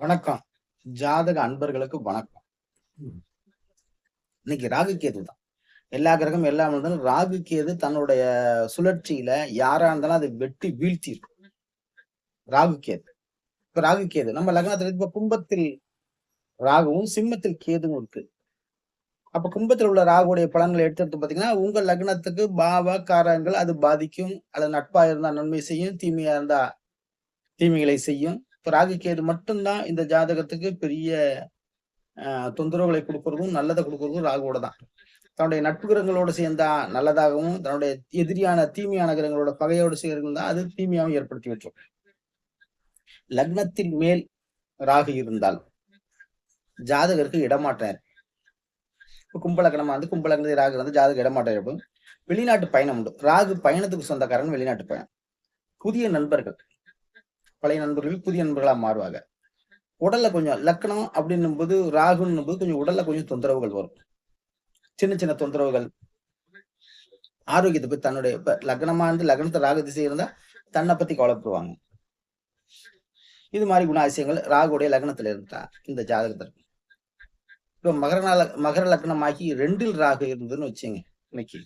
வணக்கம். ஜாதக அன்பர்களுக்கு வணக்கம். இன்னைக்கு ராகு கேது தான். எல்லா கிரகம் எல்லா இருந்தாலும் ராகு கேது தன்னுடைய சுழற்சியில யாரா இருந்தாலும் அதை வெட்டி வீழ்த்திடும் ராகு கேது. இப்ப ராகு கேது நம்ம லக்னத்துல இப்ப கும்பத்தில் ராகுவும் சிம்மத்தில் கேதுவும் இருக்கு. அப்ப கும்பத்தில் உள்ள ராகுடைய பலன்களை எடுத்து பாத்தீங்கன்னா உங்க லக்னத்துக்கு பாவ காரங்கள் அது பாதிக்கும். அல்லது நட்பா இருந்தா நன்மை செய்யும் தீமையா இருந்தா தீமைகளை செய்யும். இப்ப ராகு மட்டும்தான் இந்த ஜாதகத்துக்கு பெரிய தொந்தரவுகளை கொடுக்கறதும் நல்லதை கொடுக்கறதும் ராகுவோட தான். தன்னுடைய நட்பு கிரகங்களோடு சேர்ந்தா நல்லதாகவும் தன்னுடைய எதிரியான தீமையான கிரகங்களோட பகையோடு சேர்ந்தா அது தீமையாகவும் ஏற்படுத்தி வச்சோம் லக்னத்தின் மேல் ராகு இருந்தால் ஜாதகருக்கு இடமாற்றம் இப்போ கும்பலக்கணமா வந்து கும்பலக்கணத்தில் ராகு வந்து ஜாதக இடமாற்றம் இருக்கும் வெளிநாட்டு பயணம் உண்டு. ராகு பயணத்துக்கு சொந்தக்காரன் வெளிநாட்டு பயணம். புதிய நண்பர்கள். பழைய நண்பர்கள் புதிய நண்பர்களா மாறுவாங்க. உடல்ல கொஞ்சம் லக்னம் அப்படின்னும் போது ராகுன்னும் போது கொஞ்சம் உடல்ல கொஞ்சம் தொந்தரவுகள் வரும். சின்ன சின்ன தொந்தரவுகள். ஆரோக்கியத்தை பத்தி தன்னுடைய இப்ப லக்னமா இருந்து லக்னத்தை ராகு திசை இருந்தா தன்னை பத்தி கவலைப்படுவாங்க. இது மாதிரி குணாதிசயங்கள் ராகுடைய லக்னத்துல இருந்தா இந்த ஜாதகத்திற்கு இப்ப மகர மகர லக்னமாகி ரெண்டில் ராகு இருந்ததுன்னு வச்சுங்க இன்னைக்கு.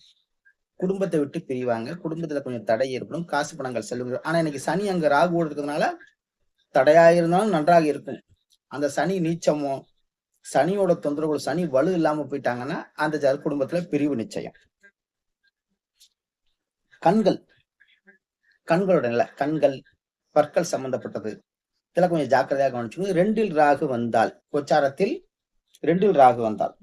குடும்பத்தை விட்டு பிரிவாங்க. குடும்பத்துல கொஞ்சம் தடை ஏற்படும். காசு பணங்கள் செல்வங்கள் ஆனா இன்னைக்கு சனி அங்க ராகு இருக்கிறதுனால தடையா இருந்தாலும் நன்றாக இருக்கும். அந்த சனி நீச்சமோ சனியோட தொந்தரவுகள் சனி வலு இல்லாம போயிட்டாங்கன்னா அந்த குடும்பத்துல பிரிவு நிச்சயம். கண்கள். கண்களோட நிலை. கண்கள் பற்கள் சம்பந்தப்பட்டது. இதெல்லாம் கொஞ்சம் ஜாக்கிரதையாக கவனிச்சுக்கணும். ரெண்டில் ராகு வந்தால் உச்சாரத்தில் ரெண்டில் ராகு வந்தால்.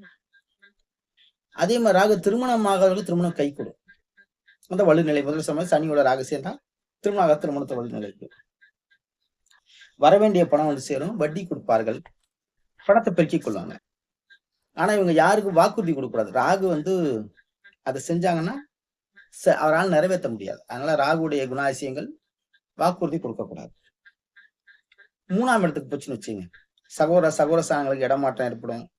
அதே மாதிரி ராகு திருமணம் ஆகவர்கள் திருமணம் கை கொடும் அந்த வலுநிலை முதல் சமயம் சனியோட ராகு சேர்ந்தா திருமண திருமணத்தை வலுநிலைக்கு வர வேண்டிய பணம் வந்து சேரும். வட்டி கொடுப்பார்கள். பணத்தை பெருக்கிக் கொள்வாங்க. ஆனா இவங்க யாருக்கும் வாக்குறுதி கொடுக்கக்கூடாது? ராகு வந்து அதை செஞ்சாங்கன்னா ச- அவரால் நிறைவேற்ற முடியாது. அதனால ராகுடைய குணாதிசயங்கள் வாக்குறுதி கொடுக்கக்கூடாது. மூணாம் இடத்துக்கு போச்சுன்னு வச்சுங்க சகோர சகோர சாணங்களுக்கு இடமாற்றம் ஏற்படும்.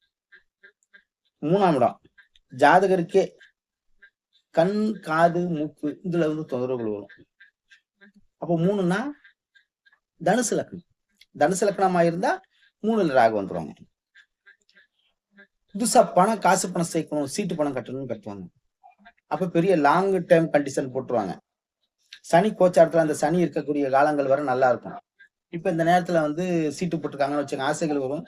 மூணாம் இடம். ஜாதகருக்கே கண் காது மூக்கு இதுல வந்து தொந்தரவுகள் வரும். அப்போ மூணுன்னா தனுசு லக்னம் தனுசு லக்னமா இருந்தா மூணுல ராகு வந்துருவாங்க புதுசா பணம் காசு பணம் சேர்க்கணும் சீட்டு பணம் கட்டணும்னு கட்டுவாங்க. அப்ப பெரிய லாங் டைம் கண்டிஷன் போட்டுருவாங்க. சனி கோச்சாரத்துல அந்த சனி இருக்கக்கூடிய காலங்கள் வரை நல்லா இருக்கும். இப்ப இந்த நேரத்துல வந்து சீட்டு போட்டிருக்காங்கன்னு வச்சுங்க ஆசைகள் வரும்.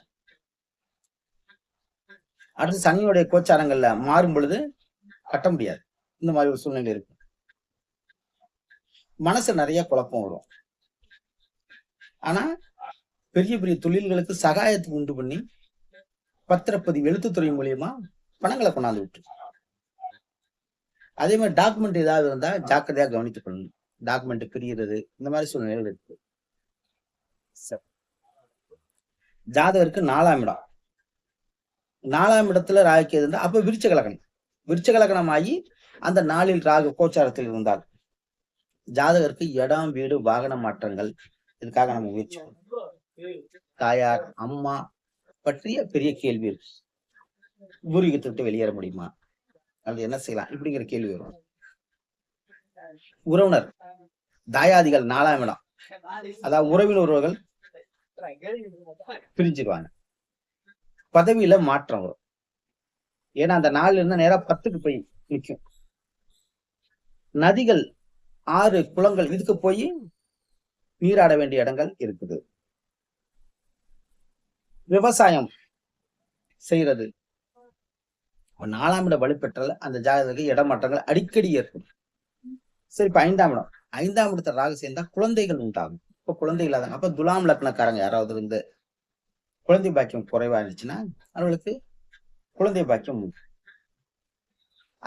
அடுத்து சனியோடைய கோச்சாரங்கள்ல மாறும் பொழுது கட்ட முடியாது. இந்த மாதிரி ஒரு சூழ்நிலை இருக்கு. மனசு நிறைய குழப்பம் வரும். ஆனா பெரிய பெரிய தொழில்களுக்கு சகாயத்துக்கு உண்டு பண்ணி பத்திரப்பதிவு எழுத்துத்துறை மூலியமா பணங்களை கொண்டாந்து விட்டு. அதே மாதிரி டாக்குமெண்ட் ஏதாவது இருந்தா ஜாக்கிரதையா கவனித்துக் கொள்ளணும். டாக்குமெண்ட் பிரியறது இந்த மாதிரி சூழ்நிலைகள் இருக்கு. ஜாதகருக்கு நாலாம் இடம். நாலாம் இடத்துல ராகு இருந்தா அப்ப விருச்ச கலகணம் விருச்ச கலகணம் ஆகி அந்த நாளில் ராகு கோச்சாரத்தில் இருந்தால் ஜாதகருக்கு இடம் வீடு வாகன மாற்றங்கள் இதுக்காக நம்ம முயற்சி தாயார் அம்மா பற்றிய பெரிய கேள்வி இருக்கு. பூர்வீகத்தை விட்டு வெளியேற முடியுமா? அது என்ன செய்யலாம்? இப்படிங்கிற கேள்வி வரும். உறவினர் தாயாதிகள் நாலாம் இடம். அதாவது உறவின் உறவுகள் பிரிஞ்சிருவாங்க. பதவியில மாற்றம் வரும். ஏன்னா அந்த நாள் இருந்து நேரா பத்துக்கு போய் நிற்கும் நதிகள் ஆறு குளங்கள் இதுக்கு போய் நீராட வேண்டிய இடங்கள் இருக்குது. விவசாயம் செய்யறது நாலாம் இடம் வலுப்பெற்றால் அந்த ஜாதகத்துக்கு இடமாற்றங்கள் அடிக்கடி ஏற்படும். சரி இப்ப ஐந்தாம் இடம். ஐந்தாம் இடத்துல ராகு சேர்ந்தா குழந்தைகள் உண்டாகும். இப்ப குழந்தை இல்லாதாங்க அப்ப துலாம் லக்னக்காரங்க யாராவது இருந்து குழந்தை பாக்கியம் குறைவா இருந்துச்சுன்னா அவர்களுக்கு குழந்தை பாக்கியம் உண்டு.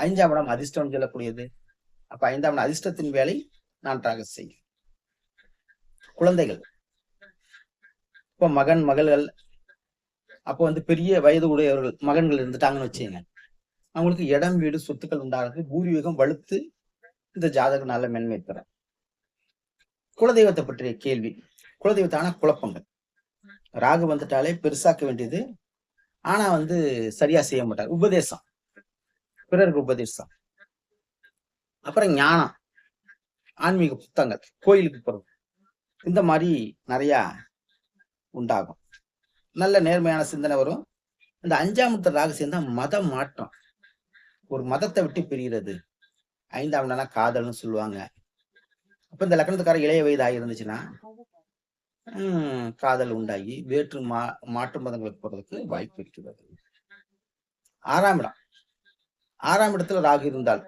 ஐந்தாம் இடம் அதிர்ஷ்டம் சொல்லக்கூடியது. அப்ப ஐந்தாம் இடம் அதிர்ஷ்டத்தின் வேலை நன்றாக செய்யும் குழந்தைகள். இப்ப மகன் மகள்கள் அப்போ வந்து பெரிய வயது உடையவர்கள் மகன்கள் இருந்துட்டாங்கன்னு வச்சுங்க அவங்களுக்கு இடம் வீடு சொத்துக்கள் உண்டாகிறது பூர்வீகம் வலுத்து இந்த ஜாதகம் நல்ல மென்மை தரும் குலதெய்வத்தை பற்றிய கேள்வி. குலதெய்வத்தான குழப்பங்கள். ராகு வந்துட்டாலே பெருசாக்க வேண்டியது. ஆனா வந்து சரியா செய்ய மாட்டார். உபதேசம். பிறருக்கு உபதேசம். அப்புறம் ஞானம். ஆன்மீக புத்தகங்கள் கோயிலுக்கு போறது. இந்த மாதிரி நிறையா உண்டாகும். நல்ல நேர்மையான சிந்தனை வரும். இந்த அஞ்சாம் இடத்துல ராகு சேர்ந்தா மத மாற்றம். ஒரு மதத்தை விட்டு பிரிகிறது. ஐந்தாம் நாளாக காதல்னு சொல்லுவாங்க. அப்ப இந்த லக்னத்துக்கார இளைய வயதாக இருந்துச்சுன்னா காதல் உண்டாகி வேற்று மா மாற்று மதங்களுக்கு போறதுக்கு வாய்ப்பு இருக்கிறது. ஆறாம் இடம். ஆறாம் இடத்துல ராகு இருந்தால்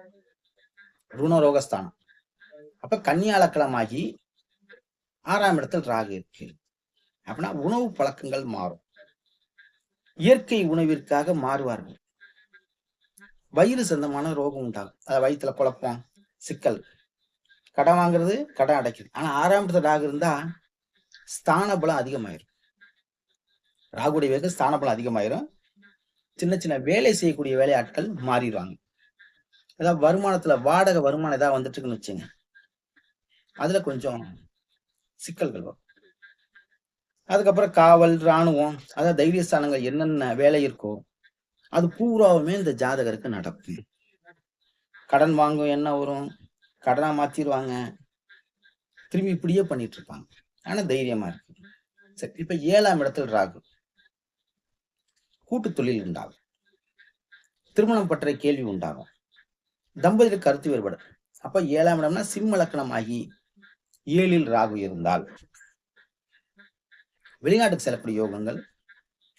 ருணரோகஸ்தானம். அப்ப கன்னியாலக்கணமாகி ஆறாம் இடத்தில் ராகு இருக்கு அப்படின்னா உணவு பழக்கங்கள் மாறும். இயற்கை உணவிற்காக மாறுவார்கள். வயிறு சொந்தமான ரோகம் உண்டாகும். அதாவது வயிற்றுல குழப்பம் சிக்கல். கடன் வாங்குறது கடன் அடைக்குது ஆனா ஆறாம் இடத்துல ராகு இருந்தா ஸ்தான பலம் அதிகமாயிரும். ராகுடைய வேக ஸ்தான பலம் அதிகமாயிரும். சின்ன சின்ன வேலை செய்யக்கூடிய வேலையாட்கள் மாறிடுவாங்க. ஏதாவது வருமானத்துல வாடகை வருமானம் ஏதாவது வந்துட்டு இருக்குன்னு வச்சுங்க அதுல கொஞ்சம் சிக்கல்கள் வரும். அதுக்கப்புறம் காவல் இராணுவம் அதாவது தைரியஸ்தானங்கள் என்னென்ன வேலை இருக்கோ அது பூராவுமே இந்த ஜாதகருக்கு நடக்கும். கடன் வாங்கும் என்ன வரும். கடனா மாத்திடுவாங்க திரும்பி இப்படியே பண்ணிட்டு இருப்பாங்க ஆனா தைரியமா இருக்கு. சரி இப்ப ஏழாம் இடத்தில் ராகு. கூட்டு தொழில் உண்டாகும். திருமணம் பற்றிய கேள்வி உண்டாகும். தம்பதியில் கருத்து வேறுபடும் அப்ப ஏழாம் இடம்னா சிம்ம லக்கணம் ஆகி ஏழில் ராகு இருந்தால் வெளிநாட்டுக்கு செல்லக்கூடிய யோகங்கள்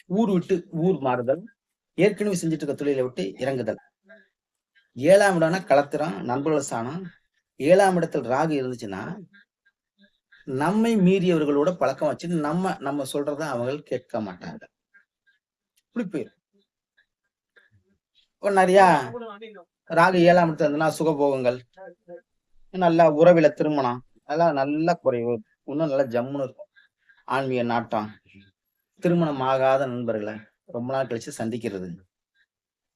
ஊர் விட்டு ஊர் மாறுதல் ஏற்கனவே செஞ்சுட்டு இருக்க தொழிலை விட்டு இறங்குதல். ஏழாம் இடம்னா களத்திரம் நண்பர்கள் ஸ்தானம். ஏழாம் இடத்தில் ராகு இருந்துச்சுன்னா நம்மை மீறியவர்களோட பழக்கம் வச்சு நம்ம நம்ம சொல்றத அவங்க கேட்க மாட்டாங்க இப்படி போயிரும். நிறையா ராகு ஏழாம் இடத்துல இருந்ததுன்னா சுகபோகங்கள் நல்லா உறவில திருமணம். அதெல்லாம் நல்லா குறைவு. இன்னும் நல்லா ஜம்முன்னு இருக்கும். ஆன்மீக நாட்டம். திருமணம் ஆகாத நண்பர்களை ரொம்ப நாள் கழிச்சு சந்திக்கிறது.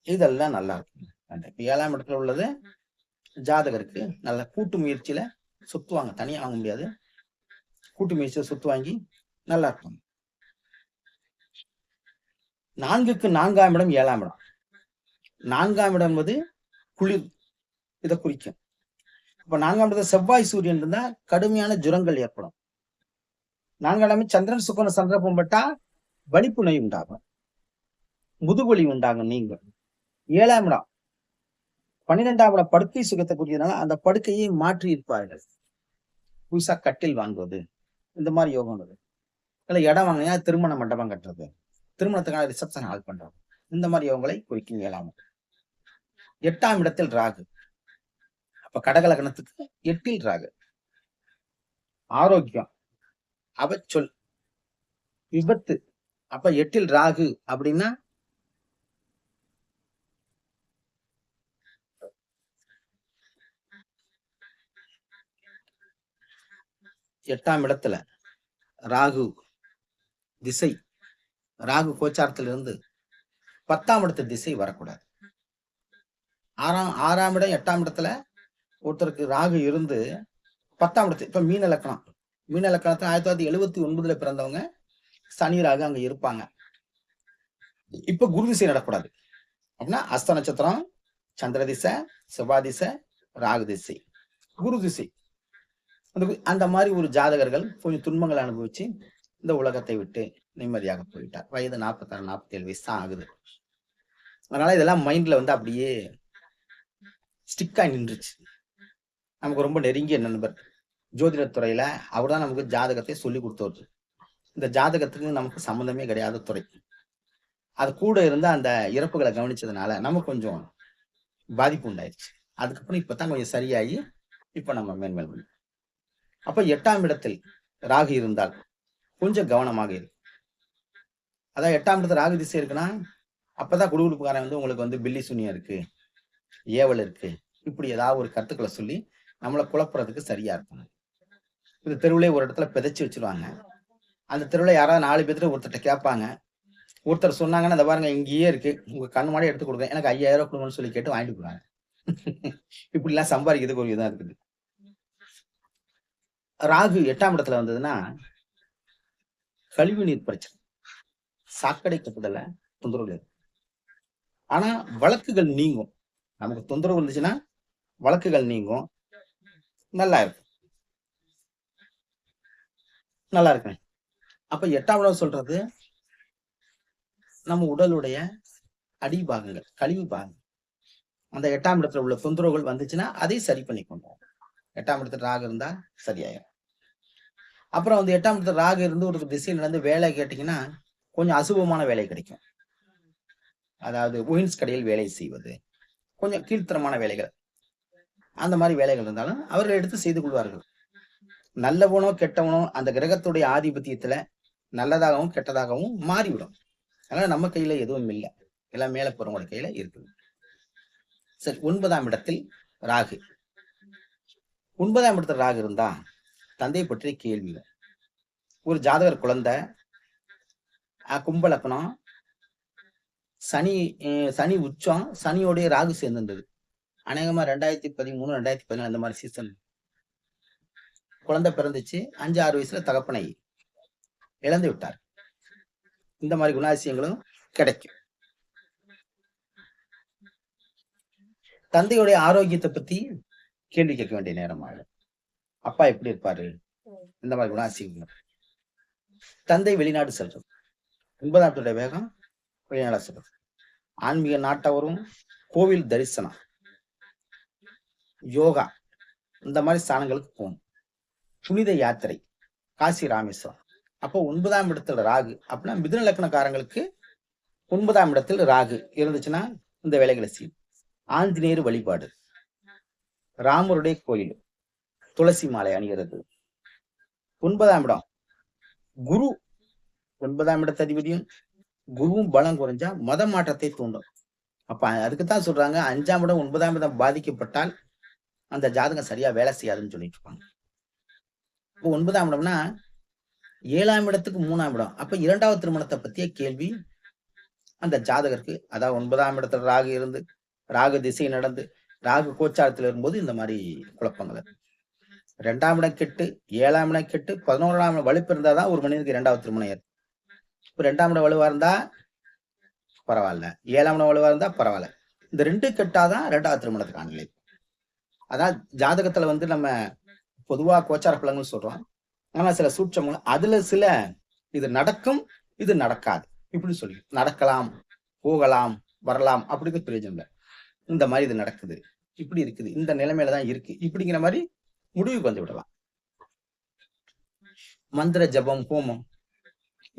இதெல்லாம் நல்லா இருக்கும். இப்ப ஏழாம் இடத்துல உள்ளது ஜாதகருக்கு நல்ல கூட்டு முயற்சியில சுத்துவாங்க தனியா வாங்க முடியாது. கூட்டு முயற்சியில சுத்து வாங்கி நல்லா இருக்கும். நான்குக்கு நான்காம் இடம் ஏழாம் இடம். நான்காம் இடம் என்பது குளிர் இதை குறிக்கும் இப்ப நான்காம் இடத்துல செவ்வாய் சூரியன் இருந்தா கடுமையான ஜுரங்கள் ஏற்படும். நான்காம் சந்திரன் சுக்கரன் சந்திரப்பம் பட்டா வலிப்பு நோய் உண்டாகும். முதுகொலி உண்டாகும் நீங்க ஏழாம் இடம் பன்னிரெண்டாம் இடம் படுக்கை சுகத்தை குறிக்கிறதுனால அந்த படுக்கையை மாற்றி இருப்பார்கள். புதுசா கட்டில் வாங்குவது இந்த மாதிரி யோகம் உள்ளது. இல்லை இடம் வாங்கினா திருமண மண்டபம் கட்டுறது திருமணத்துக்கான ரிசப்ஷன் ஹால் பண்றது இந்த மாதிரி யோகங்களை குறிக்கும் ஏழாம் இடம். எட்டாம் இடத்தில் ராகு. அப்ப கடகலகணத்துக்கு எட்டில் ராகு. ஆரோக்கியம். அவச்சொல் விபத்து. அப்ப எட்டில் ராகு அப்படின்னா? எட்டாம் இடத்துல ராகு திசை. ராகு கோச்சாரத்துல இருந்து பத்தாம் இடத்து திசை வரக்கூடாது. ஆறாம் ஆறாம் இடம் எட்டாம் இடத்துல ஒருத்தருக்கு ராகு இருந்து பத்தாம் இடத்து இப்போ மீன லக்கணம். மீன லக்கணத்தில் ஆயிரத்தி தொள்ளாயிரத்தி எழுபத்தி ஒன்பதுல பிறந்தவங்க சனி ராகு அங்கே இருப்பாங்க. இப்போ குரு திசை நடக்கூடாது அப்படின்னா அஸ்த நட்சத்திரம் சந்திர திசை செவ்வாய் திசை ராகு திசை. குரு திசை. அந்த அந்த மாதிரி ஒரு ஜாதகர்கள் கொஞ்சம் துன்பங்களை அனுபவிச்சு இந்த உலகத்தை விட்டு நிம்மதியாக போயிட்டார். வயது நாற்பத்தாறு நாற்பத்தி ஏழு வயசு தான் ஆகுது. அதனால இதெல்லாம் மைண்ட்ல வந்து அப்படியே ஸ்டிக்காக நின்றுச்சு. நமக்கு ரொம்ப நெருங்கிய நண்பர். ஜோதிடத்துறையில அவர் தான் நமக்கு ஜாதகத்தை சொல்லி கொடுத்தவர். இந்த ஜாதகத்துக்கு நமக்கு சம்மந்தமே கிடையாத துறை. அது கூட இருந்து அந்த இறப்புகளை கவனிச்சதுனால நமக்கு கொஞ்சம் பாதிப்பு உண்டாயிருச்சு. அதுக்கப்புறம் இப்பதான் கொஞ்சம் சரியாகி இப்ப நம்ம மேன்மேல் பண்ணோம் அப்ப எட்டாம் இடத்தில் ராகு இருந்தால் கொஞ்சம் கவனமாக இருக்கு அதான் எட்டாம் இடத்துல ராகு திசை இருக்குன்னா அப்பதான் குடுகுடுப்புக்காரன் வந்து உங்களுக்கு வந்து பில்லி சுனியம் இருக்கு. ஏவல் இருக்கு இப்படி ஏதாவது ஒரு கருத்துக்களை சொல்லி நம்மளை குழப்புறதுக்கு சரியா இருக்கும் இந்த தெருவுலே ஒரு இடத்துல பிதைச்சு வச்சிருவாங்க. அந்த தெருவுல யாராவது நாலு பேர்த்துல ஒருத்தர்ட்ட கேட்பாங்க. ஒருத்தர் சொன்னாங்கன்னா இந்த பாருங்க இங்கேயே இருக்கு. உங்க கண் மாடி எடுத்து கொடுங்க. எனக்கு ஐயாயிரம் ரூபாய் கொடுங்கன்னு சொல்லி கேட்டு வாங்கிட்டு போறாங்க இப்படி எல்லாம் சம்பாதிக்கிறதுக்கு ஒரு இதாக இருக்குது. ராகு எட்டாம் இடத்துல வந்ததுன்னா கழிவு நீர் பிரச்சனை. சாக்கடை கட்டுதல தொந்தரவு ஆனா வழக்குகள் நீங்கும். நமக்கு தொந்தரவு இருந்துச்சுன்னா வழக்குகள் நீங்கும். நல்லா இருக்கும் நல்லா இருக்கு அப்ப எட்டாம் சொல்றது நம்ம உடலுடைய அடிபாகங்கள் கழிவு பாகங்கள். அந்த எட்டாம் இடத்துல உள்ள தொந்தரவுகள் வந்துச்சுன்னா அதை சரி பண்ணி கொண்டோம். எட்டாம் இடத்துல ராகு இருந்தா சரியாயிரும். அப்புறம் வந்து எட்டாம் இடத்துல ராக இருந்து ஒரு திசையில் நடந்து வேலை கேட்டீங்கன்னா கொஞ்சம் அசுபமான வேலை கிடைக்கும். அதாவது ஒயின்ஸ் கடையில் வேலை செய்வது. கொஞ்சம் கீழ்த்தரமான வேலைகள். அந்த மாதிரி வேலைகள் இருந்தாலும் அவர்கள் எடுத்து செய்து கொள்வார்கள். நல்லவனோ கெட்டவனோ அந்த கிரகத்துடைய ஆதிபத்தியத்துல நல்லதாகவும் கெட்டதாகவும் மாறிவிடும். அதனால நம்ம கையில எதுவும் இல்லை. எல்லாம் மேல போறவங்களோட கையில இருக்குது. சரி ஒன்பதாம் இடத்தில் ராகு. ஒன்பதாம் இடத்துல ராகு இருந்தா தந்தை பற்றிய கேள்வி ஒரு ஜாதகர் குழந்தை கும்பலக்கணம் சனி சனி உச்சம் சனியோடைய ராகு சேர்ந்துருந்தது. அநேகமா ரெண்டாயிரத்தி பதிமூணு ரெண்டாயிரத்தி பதினாலு அந்த மாதிரி சீசன் குழந்தை பிறந்துச்சு அஞ்சு ஆறு வயசுல தகப்பனை இழந்து விட்டார். இந்த மாதிரி குணாதிசயங்களும் கிடைக்கும். தந்தையுடைய ஆரோக்கியத்தை பத்தி கேள்வி கேட்க வேண்டிய நேரமாக. அப்பா எப்படி இருப்பாரு? இந்த மாதிரி குணாதிசயங்கள் தந்தை வெளிநாடு செல்றது ஒன்பதாம் வேகம் வெளிநாடு ஆன்மீக நாட்டவரும் கோவில் தரிசனம் யோகா. இந்த மாதிரி ஸ்தானங்களுக்கு போகணும். புனித யாத்திரை. காசி ராமேஸ்வரம். அப்போ ஒன்பதாம் இடத்துல ராகு. அப்படின்னா மிதுன லக்னக்காரங்களுக்கு ஒன்பதாம் இடத்தில் ராகு இருந்துச்சுன்னா இந்த வேலைகளை செய்யும். ஆஞ்சநேயர் வழிபாடு. ராமருடைய கோயில். துளசி மாலை அணிகிறது. ஒன்பதாம் இடம். குரு. ஒன்பதாம் இடத்த அதிபதியும் குருவும் பலம் குறைஞ்சா மத மாற்றத்தை தூண்டும். அப்ப அதுக்குத்தான் சொல்றாங்க அஞ்சாம் இடம் ஒன்பதாம் இடம் பாதிக்கப்பட்டால் அந்த ஜாதகம் சரியா வேலை செய்யாதுன்னு சொல்லிட்டு இருப்பாங்க. இப்போ ஒன்பதாம் இடம்னா ஏழாம் இடத்துக்கு மூணாம் இடம். அப்ப இரண்டாவது திருமணத்தை பத்திய கேள்வி அந்த ஜாதகருக்கு அதாவது ஒன்பதாம் இடத்துல ராகு இருந்து ராகு திசை நடந்து ராகு கோச்சாரத்துல இருக்கும்போது இந்த மாதிரி குழப்பங்கள். ரெண்டாம் இடம் கெட்டு ஏழாம் இடம் கெட்டு பதினோராம் இடம் வலுப்பு இருந்தாதான் ஒரு மனிதனுக்கு இரண்டாவது திருமணம் ஏற்படும். இப்ப ரெண்டாம் இடம் வலுவாக இருந்தா பரவாயில்ல. ஏழாம் இடம் வலுவாக இருந்தா பரவாயில்ல. இந்த ரெண்டு கெட்டாதான் ரெண்டாவது திருமணத்துக்கான நிலை. அதான் ஜாதகத்துல வந்து நம்ம பொதுவா கோச்சார பலங்கள் சொல்றோம். ஆனா சில சூட்சங்கள் அதுல சில இது நடக்கும் இது நடக்காது. இப்படி சொல்லி நடக்கலாம் போகலாம் வரலாம் அப்படிங்கிற பிரயோஜனம் இல்லை. இந்த மாதிரி இது நடக்குது. இப்படி இருக்குது. இந்த நிலைமையில தான் இருக்கு. இப்படிங்கிற மாதிரி முடிவுக்கு வந்து விடலாம். மந்திர ஜபம் ஹோமம்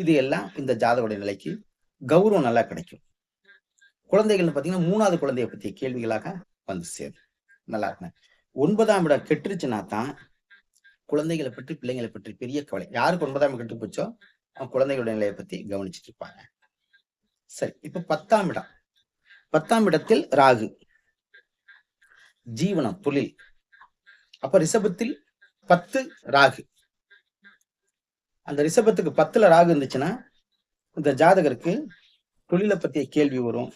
இது எல்லாம் இந்த ஜாதகோட நிலைக்கு கௌரவம் நல்லா கிடைக்கும். குழந்தைகள்னு பார்த்தீங்கன்னா மூணாவது குழந்தைய பத்திய கேள்விகளாக வந்து சேரும். நல்லா இருக்குங்க ஒன்பதாம் இடம் கெட்டுருச்சுன்னா தான் குழந்தைகளை பற்றி பிள்ளைங்களை பற்றி பெரிய கவலை. யாருக்கு ஒன்பதாம் கெட்டு போச்சோ குழந்தைகளுடைய நிலையை பத்தி கவனிச்சுட்டு இருப்பாங்க. சரி இப்ப பத்தாம் இடம். பத்தாம் இடத்தில் ராகு. ஜீவனம் தொழில். அப்ப ரிஷபத்தில் பத்து ராகு. அந்த ரிஷபத்துக்கு பத்துல ராகு இருந்துச்சுன்னா இந்த ஜாதகருக்கு தொழிலை பத்திய கேள்வி வரும்.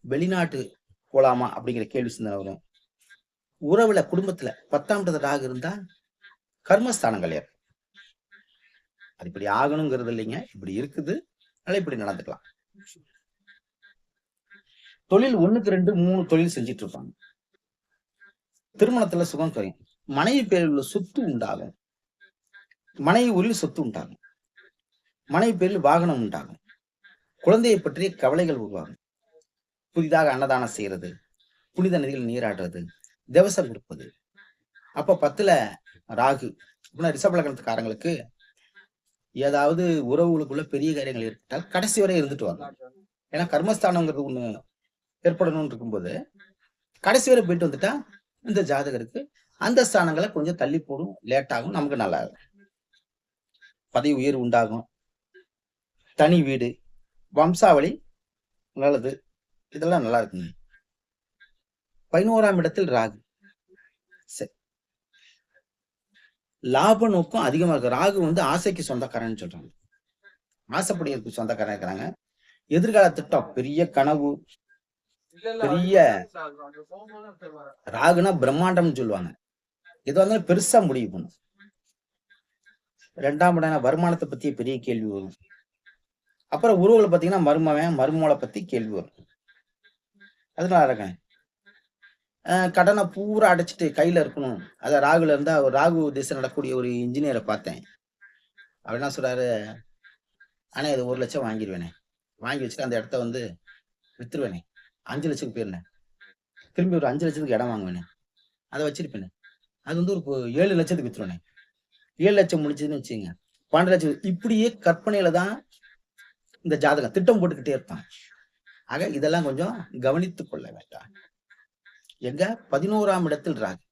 வெளிநாட்டு போலாமா அப்படிங்கிற கேள்வி சிந்தனை வரும். உறவுல குடும்பத்துல பத்தாம் ராகு இருந்தா கர்மஸ்தானங்கள் ஏற்படும் அது இப்படி ஆகணுங்கிறது இல்லைங்க. இப்படி இருக்குது. அதனால இப்படி நடந்துக்கலாம். தொழில் ஒண்ணுக்கு ரெண்டு மூணு தொழில் செஞ்சிட்டு இருப்பாங்க. திருமணத்துல சுகம் குறையும். மனைவி பேரில் உள்ள சொத்து உண்டாகும். மனைவி ஊரில் சொத்து உண்டாகும். மனைவி பேரில் வாகனம் உண்டாகும். குழந்தையை பற்றிய கவலைகள் உருவாகும். புதிதாக அன்னதானம் செய்யறது புனித நதிகள் நீராடுறது. திவசம் கொடுப்பது. அப்ப பத்துல ராகு. அப்படின்னா ரிஷபலகணத்துக்காரங்களுக்கு ஏதாவது உறவுகளுக்குள்ள பெரிய காரியங்கள் ஏற்பட்டால் கடைசி வரை இருந்துட்டு வரலாம் ஏன்னா கர்மஸ்தானங்கிறது ஒண்ணு ஏற்படணும்னு இருக்கும்போது கடைசி வரை போயிட்டு வந்துட்டா இந்த ஜாதகருக்கு அந்த ஸ்தானங்களை கொஞ்சம் தள்ளி போடும். லேட் ஆகும். நமக்கு நல்லா இருக்கும். பதவி உயர்வு உண்டாகும். தனி வீடு வம்சாவளி நல்லது. இதெல்லாம் நல்லா இருக்குங்க. பதினோராம் இடத்தில் ராகு. சரி. லாப நோக்கம் அதிகமா இருக்கு. ராகு வந்து ஆசைக்கு சொந்தக்காரன்னு சொல்றாங்க. ஆசைப்படுகிறதுக்கு சொந்தக்காரன் இருக்கிறாங்க. எதிர்கால திட்டம் பெரிய கனவு பெரிய ராகுனா பிரம்மாண்டம்னு சொல்லுவாங்க. எது வந்தாலும் பெருசா முடிவு பண்ணும். ரெண்டாம் இடம் வருமானத்தை பத்தி பெரிய கேள்வி வரும். அப்புறம் உறவுகளை பார்த்தீங்கன்னா மருமவன் மருமோளை பத்தி கேள்வி வரும். அதனால இருக்கேன் கடனை பூரா அடைச்சிட்டு கையில இருக்கணும். அதை ராகுல இருந்தா ஒரு ராகு திசை நடக்கூடிய ஒரு இன்ஜினியரை பார்த்தேன். அவர் என்ன சொல்றாரு? ஆனா இது ஒரு லட்சம் வாங்கிடுவேனே. வாங்கி வச்சுட்டு அந்த இடத்த வந்து வித்துருவேனே. அஞ்சு லட்சத்துக்கு போயிருந்தேன் திரும்பி ஒரு அஞ்சு லட்சத்துக்கு இடம் வாங்குவேனே. அதை வச்சிருப்பேனே. அது வந்து ஒரு ஏழு லட்சத்துக்கு வித்துருவேனே. ஏழு லட்சம் முடிச்சதுன்னு வச்சுங்க பன்னெண்டு லட்சம் இப்படியே கற்பனையில தான் இந்த ஜாதகம் திட்டம் போட்டுக்கிட்டே இருப்பான் ஆக இதெல்லாம் கொஞ்சம் கவனித்துக் கொள்ள வேண்டாம். எங்க? பதினோராம் இடத்தில் ராகு.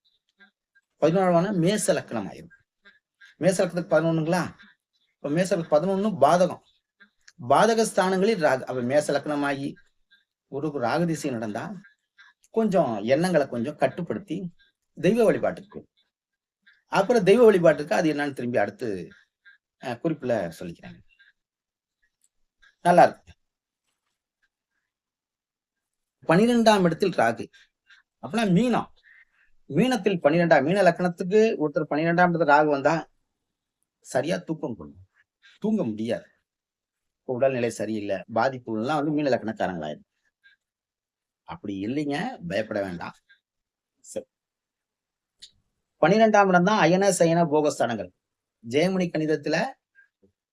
பதினோராம் மேச லக்கணம் ஆயிரும். மேச லக்கணத்துக்கு பதினொன்னுங்களா? இப்ப மேச பதினொன்னு பாதகம். பாதக ஸ்தானங்களில் ராகு. அப்ப மேச லக்கணமாகி ஒரு ராகு திசை நடந்தா கொஞ்சம் எண்ணங்களை கொஞ்சம் கட்டுப்படுத்தி தெய்வ வழிபாட்டுக்கு அப்புறம் தெய்வ வழிபாட்டுக்கு அது என்னன்னு திரும்பி அடுத்து அஹ், குறிப்புல சொல்லிக்கிறாங்க நல்லா இருக்கு. பனிரெண்டாம் இடத்தில் ராகு. அப்படின்னா மீனம். மீனத்தில் பன்னிரெண்டாம் மீன லக்கணத்துக்கு ஒருத்தர் பன்னிரெண்டாம் இடத்துல ராகு வந்தா சரியா தூக்கம் கொள்ளும் தூங்க முடியாது. உடல்நிலை சரியில்லை. பாதிப்புகள்லாம் வந்து மீன லக்கணக்காரங்களாயிரும் அப்படி இல்லைங்க. பயப்பட வேண்டாம். பன்னிரெண்டாம் இடம் தான் அயன சயன போகஸ்தானங்கள் ஜெயமணி கணிதத்துல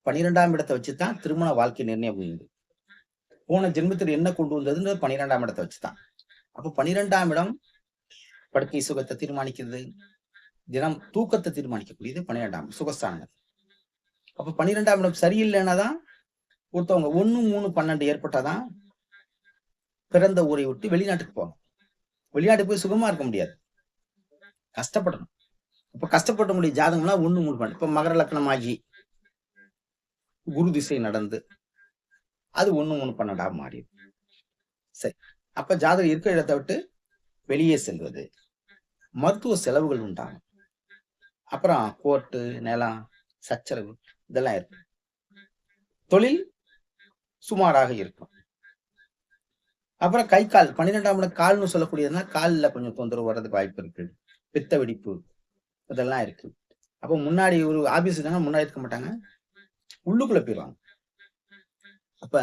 பன்னிரெண்டாம் இடத்தை வச்சுதான் திருமண வாழ்க்கை நிர்ணயம் புரியுது போன ஜென்மத்தில் என்ன கொண்டு வந்ததுன்னு பன்னிரெண்டாம் இடத்தை வச்சுதான். அப்ப பன்னிரெண்டாம் இடம் படுக்கை சுகத்தை தீர்மானிக்கிறது. தினம் தூக்கத்தை தீர்மானிக்கக்கூடியது பன்னிரெண்டாம் சுகஸ்தானங்கள். அப்ப பன்னிரெண்டாம் இடம் சரியில்லைன்னா தான் ஒருத்தவங்க ஒண்ணு மூணு பன்னெண்டு ஏற்பட்டாதான் பிறந்த ஊரை விட்டு வெளிநாட்டுக்கு போவாங்க வெளிநாட்டுக்கு போய் சுகமா இருக்க முடியாது. கஷ்டப்படணும். இப்ப கஷ்டப்பட முடிய ஜாதகம்னா ஒண்ணு மூணு இப்ப மகர லக்னம் ஆகி குரு திசை நடந்து அது ஒண்ணு மூணு பன்னெண்டா மாறி சரி. அப்ப ஜாதகம் இருக்கிற இடத்தை விட்டு வெளியே செல்வது. மருத்துவ செலவுகள் உண்டாகும். அப்புறம் கோர்ட்டு நிலம் சச்சரவு இதெல்லாம் இருக்கும் தொழில் சுமாராக இருக்கும். அப்புறம் கை கால் பன்னிரெண்டாம் இடம் கால்னு சொல்லக்கூடியதுன்னா காலில் கொஞ்சம் தொந்தரவு வர்றதுக்கு வாய்ப்பு இருக்கு. பித்த வெடிப்பு இதெல்லாம் இருக்கு. அப்போ முன்னாடி ஒரு ஆபீஸ் இருக்காங்க முன்னாடி இருக்க மாட்டாங்க. உள்ளுக்குள்ள போயிடுவாங்க. அப்ப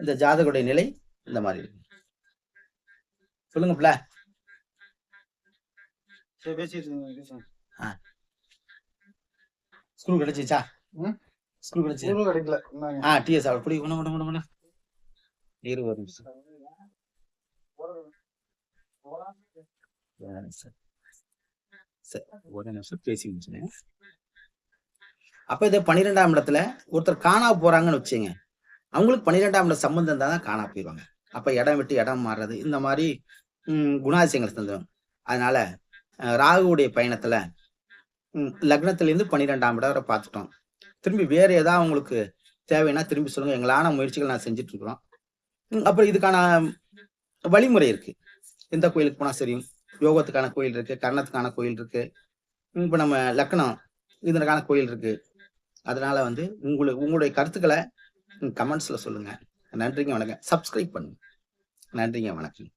இந்த ஜாதகுடைய நிலை இந்த மாதிரி இருக்கு. சொல்லுங்க பிள்ளை. ஸ்க்ரூ கிடைச்சிச்சா? ம்? ஸ்க்ரூ கிடைச்சி கிடைக்கல. ஆ டிஎஸ் அவள் பிடி உணவு உணவு உணவு இருபது நிமிஷம். ஒரு நிமிஷம். பேசி முடிச்சுங்க அப்ப இது பன்னிரெண்டாம் இடத்துல ஒருத்தர் காணா போறாங்கன்னு வச்சுங்க அவங்களுக்கு பன்னிரெண்டாம் இடம் சம்பந்தம் தான் காணா போயிடுவாங்க. அப்ப இடம் விட்டு இடம் மாறுறது இந்த மாதிரி ம், குணாதிசயங்கள் தந்துடும். அதனால ராகுவுடைய பயணத்துல லக்னத்திலேருந்து லக்னத்துல இருந்து பன்னிரெண்டாம் இடம் வரை பார்த்துட்டோம். திரும்பி வேற ஏதாவது உங்களுக்கு தேவைன்னா திரும்பி சொல்லுங்க. எங்களான முயற்சிகள் நான் செஞ்சுட்டு இருக்கிறோம். அப்புறம் இதுக்கான வழிமுறை இருக்கு. எந்த கோயிலுக்கு போனா சரியும். யோகத்துக்கான கோயில் இருக்கு கர்ணத்துக்கான கோயில் இருக்கு. இப்போ இப்ப நம்ம லக்னம் இதற்கான கோயில் இருக்கு. அதனால வந்து உங்களுக்கு உங்களுடைய கருத்துக்களை கமெண்ட்ஸ்ல சொல்லுங்க. நன்றிங்க வணக்கம். சப்ஸ்கிரைப் பண்ணுங்க. நன்றிங்க வணக்கம்.